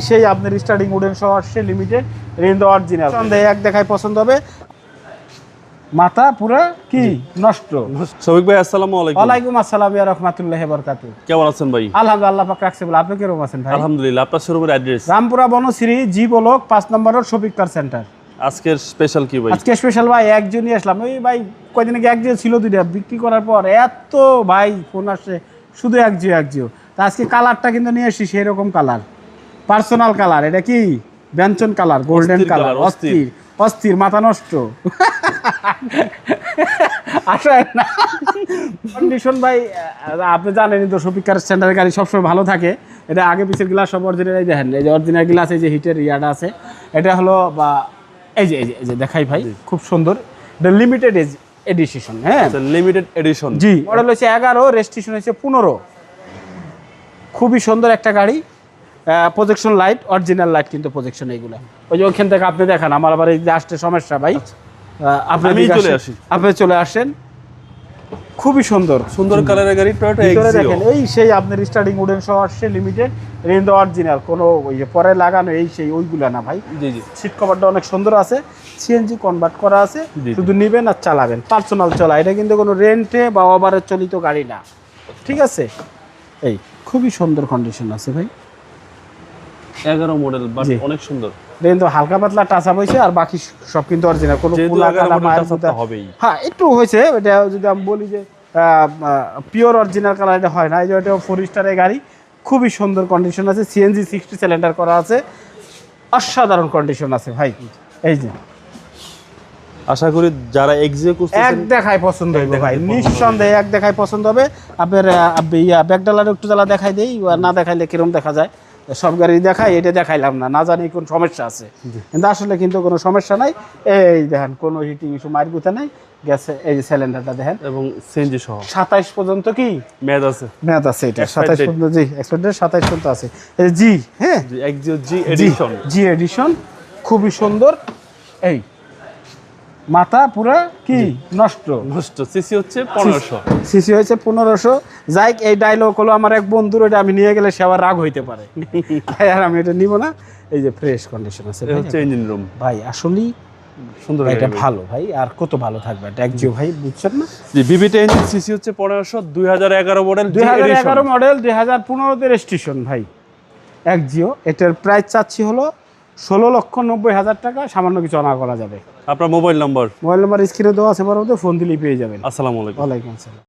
সেই আপনার starting wooden সহ আসছে লিমিটেড রেঞ্জ অরিজিনাল সন্দেহে এক দেখায় পছন্দ হবে। মাথা পুরো কি? নষ্ট। শফিক ভাই আসসালামু আলাইকুম। ওয়ালাইকুম আসসালাম ইয়া রাহমাতুল্লাহি ওয়া বারাকাতু কেমন আছেন ভাই? আলহামদুলিল্লাহ আল্লাহ পাক রাখছে বলে। আপনি কীরকম আছেন ভাই? আলহামদুলিল্লাহ আপনার শোরুমের address Rampura Banasree G block পাঁচ নম্বর রোড শফিক কার সেন্টার আজকের স্পেশাল কি ভাই? আজকে স্পেশাল ভাই একজনই আসলাম। ওই ভাই কয়দিন আগে একজন ছিল দুইটা। বিক্রি করার পর এত ভাই ফোন আসছে। শুধু এক জিও এক জিও। তা আজকে কালারটা কিন্তু নিয়ে এসছি সেই রকম কালার পার্সোনাল কালার এটা কি? ব্যঞ্জন কালার গোল্ডেন কালার অস্থির। অস্থির মাথা নষ্ট। আসে না। কন্ডিশন ভাই আপনি জানেনই তো শফিকার স্ট্যান্ডার্ড গাড়ি সবসময় ভালো থাকে। এটা আগে পিছের গ্লাস সব অরিজিনাল দেখেন এই যে অরিজিনাল গ্লাস এই যে হিটের ইয়াটা আছে। এটা হলো বা এই যে এই যে এই যে দেখাই ভাই খুব সুন্দর। এটা লিমিটেড এডিশন হ্যাঁ? লিমিটেড এডিশন জি মডেল হচ্ছে এগারো রেজিস্ট্রেশন হচ্ছে পনেরো। খুবই সুন্দর একটা গাড়ি। প্রজেকশন লাইট অরিজিনাল লাইট কিন্তু প্রজেকশন এইগুলো। ওই যে ওখান থেকে আপনি দেখান আমার আবার এই যে আসতে সমস্যা ভাই। আপনি চলে আসেন। আসি। আপনি চলে আসেন। খুবই সুন্দর। সুন্দর কালারের গাড়ি টয়োটা এক্সিও দেখেন এই সেই আপনার স্টার্টিং উডেন সহ আসছে লিমিটেড রেঞ্জ অরিজিনাল কোনো ওই যে পরে লাগানো এই সেই ওইগুলা না ভাই। জি জি। সিট কভারটা অনেক সুন্দর আছে সিএনজি কনভার্ট করা আছে। শুধু নেবেন আর চালাবেন পার্সোনাল চলা এটা কিন্তু কোনো রেন্টে বা ওভারে চলিত গাড়ি না। ঠিক আছে? এই খুবই সুন্দর কন্ডিশন আছে ভাই। এগারো মডেল বাট অনেক সুন্দর। কিন্তু হালকা পাতলা টাচ আপ হয়েছে আর বাকি সব কিন্তু অরিজিনাল কোনো পুলা মায়ের হবেই। হ্যাঁ একটু হয়েছে এটা যদি আমি বলি যে পিওর অরিজিনাল কালার এটা হয় না। এই যে এটা ফোর স্টারের গাড়ি খুবই সুন্দর কন্ডিশন আছে। সিএনজি সিক্সটি সিলিন্ডার করা আছে। অসাধারণ কন্ডিশন আছে ভাই। এই যে। আশা করি যারা এক্সিও এক দেখায় পছন্দ হবে ভাই। নিঃসন্দেহে এক দেখায় পছন্দ হবে। আপনার আহ, ইয়া ব্যাগডালার একটু জ্বালা দেখাই দেই না দেখাইলে কিরম দেখা যায়? সব গাড়ি দেখাই এটা দেখাইলাম না। না জানি কোন সমস্যা আছে। কিন্তু আসলে কিন্তু কোনো সমস্যা নাই। এই দেখেন কোনো হিটিং ইস্যু মার গুতে নাই। গ্যাসে এই যে সিলিন্ডারটা দেখেন। এবং সিএনজি সহ। সাতাইশ পর্যন্ত কি? মেয়াদ আছে। মেয়াদ আছে এটা। Expired সাতাইশ date। পর্যন্ত জি এক্সপায়ার সাতাইশ পর্যন্ত আছে। এই জি হ্যাঁ? জি Axio G G edition G edition খুবই সুন্দর। এই মাথা পুরা কি? নষ্ট। নষ্ট। সিসি হচ্ছে পনেরোশো। সিসি হয়েছে পনেরোশো। যাই এই ডায়লগ হলো আমার এক বন্ধুর ওটা আমি নিয়ে গেলে সে আবার রাগ হইতে পারে। তাই আর আমি এটা নিব না। এই যে ফ্রেশ কন্ডিশন আছে এটা হচ্ছে ইঞ্জিন রুম ভাই আসলেই সুন্দর এটা ভালো ভাই আর কত ভালো থাকবে এটা একজিও ভাই বুঝছেন না? জি বিবিটা ইঞ্জিন সিসি হচ্ছে পনেরোশো দুই হাজার এগারো মডেল দুই হাজার এগারো মডেল দুই হাজার পনেরোতে রেজিস্ট্রেশন ভাই। একজিও এটার প্রাইস চাচ্ছি হলো ষোলো লক্ষ নব্বই হাজার টাকা সামান্য কিছু অনা করা যাবে। আপনার মোবাইল নম্বর? মোবাইল নম্বর স্ক্রিনে দেওয়া আছে বরাবর ফোন দিলেই পেয়ে যাবেন। আসসালামু আলাইকুম। ওয়ালাইকুম আসসালাম।